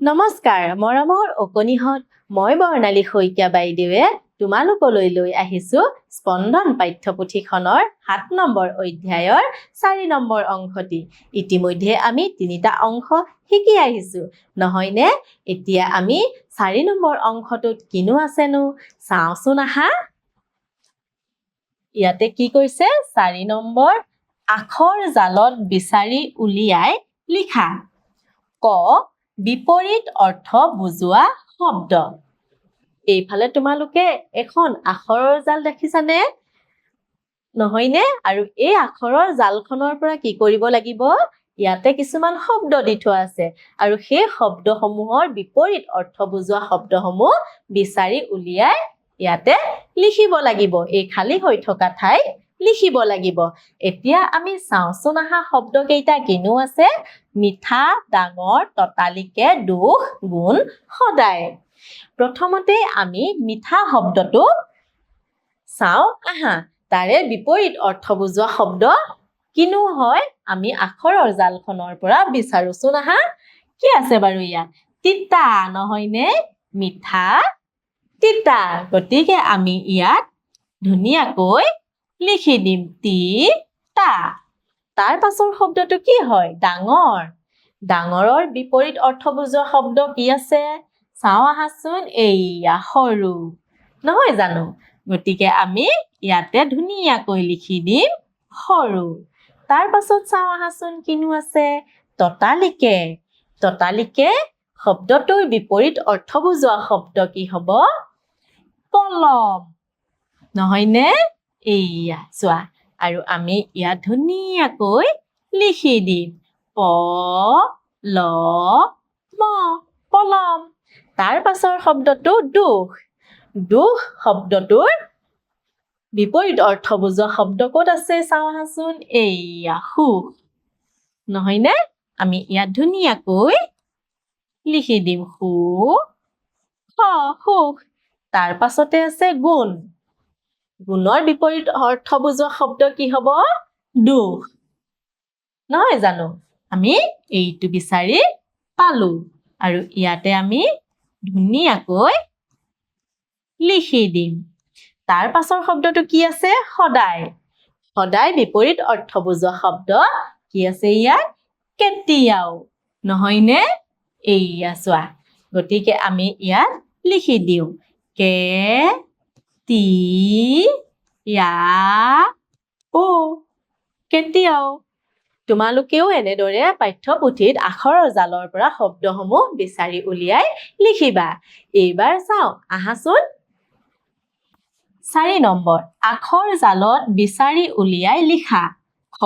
নমস্কাৰ মৰমৰ অকণিহঁত। মই বৰ্ণালী শইকীয়া বাইদেৱে তোমালোকলৈ লৈ আহিছো স্পন্দন পাঠ্যপুথিখনৰ সাত নম্বৰ অধ্যায়ৰ চাৰি নম্বৰ অংশটি। ইতিমধ্যে আমি তিনিটা অংশ শিকি আহিছো। নহয়নে? এতিয়া আমি চাৰি নম্বৰ অংশটোত কিনো আছেনো? চাওঁচোন আহা। ইয়াতে কি কৈছে? চাৰি নম্বৰ আখৰ জালত বিচাৰি উলিয়াই লিখা। ক বিপৰীত অৰ্থ বুজোৱা শব্দ। এইফালে তোমালোকে এখন আখৰৰ জাল দেখিছানে? নহয়নে? আৰু এই আখৰৰ জালখনৰ পৰা কি কৰিব লাগিব? ইয়াতে কিছুমান শব্দ দি থোৱা আছে। আৰু সেই শব্দসমূহৰ বিপৰীত অৰ্থ বুজোৱা শব্দসমূহ বিচাৰি উলিয়াই ইয়াতে লিখিব লাগিব। এই খালী হৈ থকা ঠাইত লিখিব লাগিব। এতিয়া আমি চাওঁচোন আহা শব্দ কেইটা কিনো আছে? মিঠা ডাঙৰ ততালিকে দুখ গুণ সদায়। প্ৰথমতে আমি মিঠা শব্দটো চাওঁ আহা তাৰে বিপৰীত অৰ্থ বুজোৱা শব্দ কিনো হয়? আমি আখৰৰ জালখনৰ পৰা বিচাৰোচোন আহা কি আছে বাৰু ইয়াত? তিতা নহয়নে? মিঠা তিতা। গতিকে আমি ইয়াত ধুনীয়াকৈ লিখি দিম তি তা তাৰ পাছৰ শব্দটো কি হয়? ডাঙৰ। ডাঙৰৰ বিপৰীত অৰ্থ বুজোৱা শব্দ কি আছে? চাওঁ আহাচোন, এইয়া সৰু। নহয় জানো? গতিকে আমি ইয়াতে ধুনীয়াকৈ লিখি দিম সৰু। তাৰ পাছত চাওঁ আহাচোন, কিনো আছে? ততালিকে। ততালিকে শব্দটোৰ বিপৰীত অৰ্থ বুজোৱা শব্দ কি হ'ব? পলম নহয়নে? এইয়া চোৱা আৰু আমি ইয়াত ধুনীয়াকৈ লিখি দিম প ল ম পলম। তাৰ পাছৰ শব্দটো দুখ। দুখ শব্দটোৰ বিপৰীত অৰ্থ বুজোৱা শব্দ ক'ত আছে চাওঁ আহাচোন এইয়া সুখ নহয়নে? আমি ইয়াত ধুনীয়াকৈ লিখি দিম সু স। সুখ তাৰ পাছতে আছে গুণ। গুণৰ বিপৰীত অৰ্থ বুজোৱা শব্দ কি হ'ব? দুখ। নহয় জানো? আমি এইটো বিচাৰি পালো। আৰু ইয়াতে আমি ধুনীয়াকৈ লিখি দিম। তাৰ পাছৰ শব্দটো কি আছে? সদায়। সদায় বিপৰীত অৰ্থ বুজোৱা শব্দ কি আছে ইয়াত? কেতিয়াও। নহয়নে? এইয়া চোৱা। গতিকে আমি ইয়াত লিখি দিওঁ। কে তি য়া ও কেতিয়াও তোমালোকেও এনেদৰে পাঠ্যপুথিত আখৰৰ জালৰ পৰা শব্দসমূহ বিচাৰি উলিয়াই লিখিবা। এইবাৰ চাওঁ আহাচোন। চাৰি নম্বৰ আখৰ জালত বিচাৰি উলিয়াই লিখা খ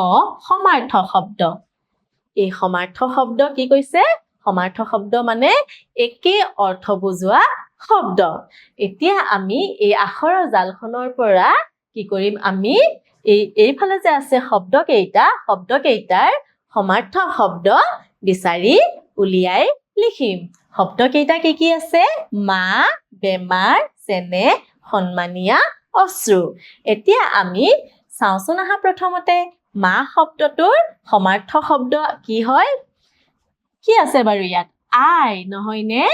সমাৰ্থ শব্দ। এই সমাৰ্থ শব্দ কি কৈছে? সমাৰ্থ শব্দ মানে একে অৰ্থ বুজোৱা শব্দ। এতিয়া আমি এই আখৰৰ জালখনৰ পৰা কি কৰিম? আমি এই এইফালে যে আছে শব্দ কেইটা শব্দ কেইটাৰ সমাৰ্থ শব্দ বিচাৰি উলিয়াই লিখিম। শব্দ কেইটা কি কি আছে? মা বেমাৰ চেনেহ সন্মানীয়া অশ্ৰু। এতিয়া আমি চাওঁচোন আহা প্ৰথমতে মা শব্দটোৰ সমাৰ্থ শব্দ কি হয়? কি আছে বাৰু ইয়াত? আই নহয়নে?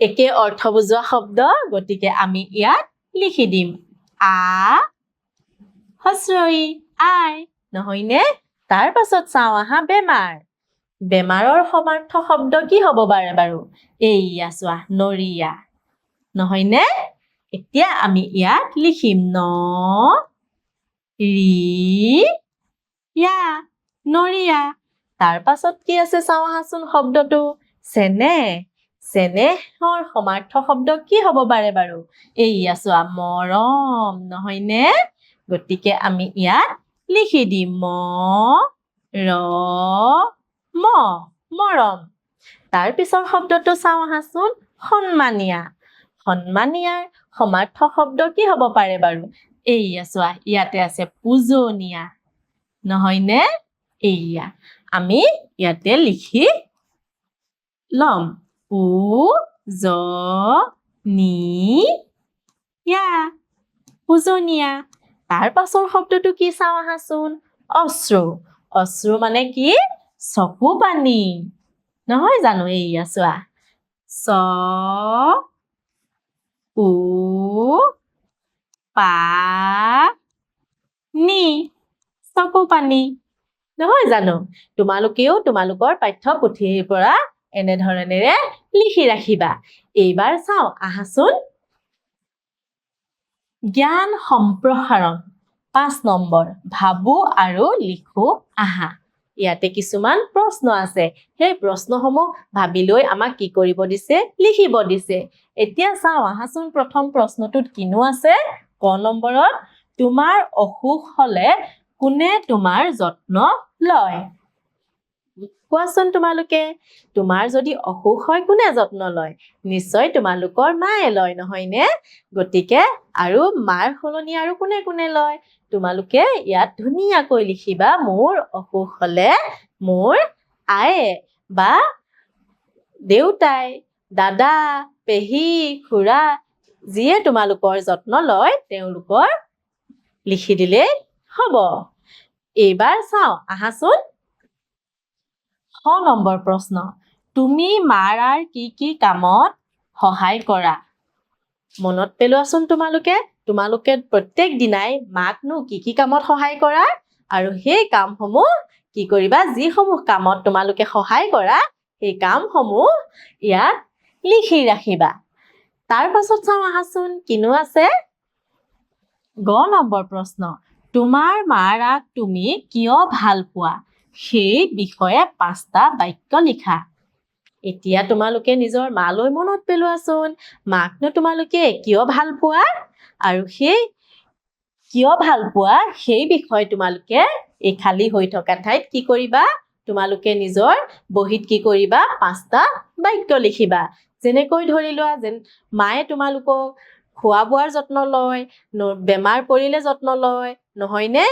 একে অৰ্থ বুজোৱা শব্দ গতিকে আমি ইয়াত লিখি দিম। আ হস্ৰই আই নহয়নে? তাৰ পাছত চাওঁ আহা বেমাৰ। বেমাৰৰ সমাৰ্থ শব্দ কি হ'ব পাৰে বাৰু? এইয়া চোৱা নৰিয়া। নহয়নে? এতিয়া আমি ইয়াত লিখিম ন নৰিয়া। তাৰ পাছত কি আছে চাওঁ আহাচোন শব্দটো। চেনেহ চেনেহৰ সমাৰ্থ শব্দ কি হ'ব পাৰে বাৰু? এইয়া চোৱা মৰম নহয়নে? গতিকে আমি ইয়াত লিখি দিম ম ৰ মৰম। তাৰ পিছৰ শব্দটো চাওঁ আহাচোন সন্মানীয়া। সন্মানীয়াৰ সমাৰ্থ শব্দ কি হ'ব পাৰে বাৰু? এইয়া চোৱা ইয়াতে আছে পূজনীয়া। নহয়নে? এইয়া। আমি ইয়াতে লিখি ল'ম। পু জ নি য়া পূজনীয়া তাৰ পাছৰ শব্দটো কি চাওঁ আহাচোন অশ্ৰু অশ্ৰু মানে কি চকু পানী নহয় জানো এইয়া চোৱা চ উ পা নি চকু পানী নহয় জানো তোমালোকেও তোমালোকৰ পাঠ্যপুথিৰ পৰা এনেধৰণেৰে লিখি ৰাখিবা। এইবাৰ চাওঁ আহাচোন। জ্ঞান সম্প্ৰসাৰণ পাঁচ নম্বৰ। ভাবো আৰু লিখো আহা। ইয়াতে কিছুমান প্ৰশ্ন আছে। সেই প্ৰশ্নসমূহ ভাবি লৈ আমাক কি কৰিব দিছে? লিখিব দিছে। এতিয়া চাওঁ আহাচোন প্ৰথম প্ৰশ্নটোত কিনো আছে? ক নম্বৰত তোমাৰ অসুখ হলে কোনে তোমাৰ যত্ন লয়? কোৱাচোন তোমালোকে? তোমাৰ যদি অসুখ হয় কোনে যত্ন লয়? নিশ্চয় তোমালোকৰ মায়ে লয় নহয়নে? গতিকে আৰু মাৰ সলনি আৰু কোনে কোনে লয়? তোমালোকে ইয়াত ধুনীয়াকৈ লিখিবা মোৰ অসুখ হলে মোৰ আয়ে বা দেউতাই দাদা পেহী খুৰা যিয়ে তোমালোকৰ যত্ন লয় তেওঁলোকৰ লিখি দিলেই হ'ব। এইবাৰ চাওঁ আহাচোন। শ নম্বৰ প্ৰশ্ন। তুমি মাৰ আৰ কি কি কামত সহায় কৰা? মনত পেলোৱাচোন তোমালোকে। তোমালোকে প্ৰত্যেক দিনাই মাকনো কি কি কামত সহায় কৰা আৰু সেই কামসমূহ কি কৰিবা? যিসমূহ কামত তোমালোকে সহায় কৰা সেই কামসমূহ ইয়াত লিখি ৰাখিবা। তাৰ পাছত চাওঁ আহাচোন কিনো আছে? গ নম্বৰ প্ৰশ্ন। তোমাৰ মাৰ আক তুমি কিয় ভাল পোৱা? সেই বিষয়ে পাঁচটা বাক্য লিখা। এতিয়া তোমালোকে নিজৰ মালৈ মনত পেলোৱাচোন। মাকনো তোমালোকে কিয় ভাল পোৱা? আৰু সেই কিয় ভাল পোৱা? সেই বিষয়ে তোমালোকে এই খালী হৈ থকা ঠাইত কি কৰিবা? তোমালোকে নিজৰ বহীত কি কৰিবা? পাঁচটা বাক্য লিখিবা। যেনেকৈ ধৰি লোৱা যেন মায়ে তোমালোকক খোৱা বোৱাৰ যত্ন লয় বেমাৰ পৰিলে যত্ন লয় নহয়নে?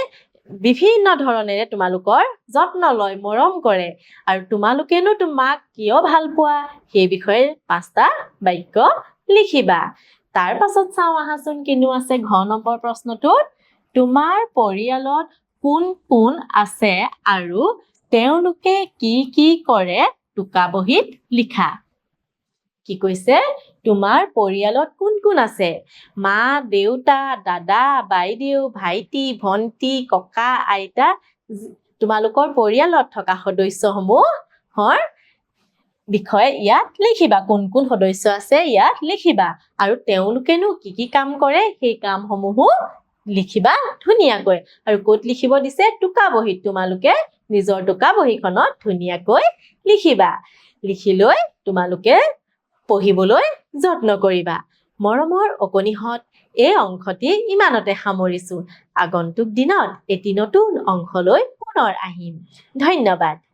বিভিন্ন ধৰণেৰে তোমালোকৰ যত্ন লয় মৰম কৰে। আৰু তোমালোকেনো তোমাক কিয় ভাল পোৱা? সেই বিষয়ে পাঁচটা বাক্য লিখিবা। তাৰ পাছত চাওঁ আহাচোন কিনো আছে ঘ নম্বৰ প্ৰশ্নটোত। তোমাৰ পৰিয়ালত কোন কোন আছে আৰু তেওঁলোকে কি কি কৰে? টোকা বহীত লিখা। কি কৈছে? তোমাৰ পৰিয়ালত কোন কোন আছে? মা দেউতা দাদা বাইদেউ ভাইটি ভন্টি ককা আইতা তোমালোকৰ পৰিয়ালত থকা সদস্যসমূহৰ বিষয়ে ইয়াত লিখিবা। কোন কোন সদস্য আছে ইয়াত লিখিবা। আৰু তেওঁলোকেনো কি কি কাম কৰে সেই কামসমূহো লিখিবা ধুনীয়াকৈ। আৰু ক'ত লিখিব দিছে? টোকা বহীত। তোমালোকে নিজৰ টোকা বহীখনত ধুনীয়াকৈ লিখিবা। লিখি লৈ তোমালোকে পঢ়িবলৈ যত্ন কৰিবা। মৰমৰ অকণিহঁত এই অংশটি ইমানতে সামৰিছো। আগন্তুক দিনত এটি নতুন অংশলৈ পুনৰ আহিম। ধন্যবাদ।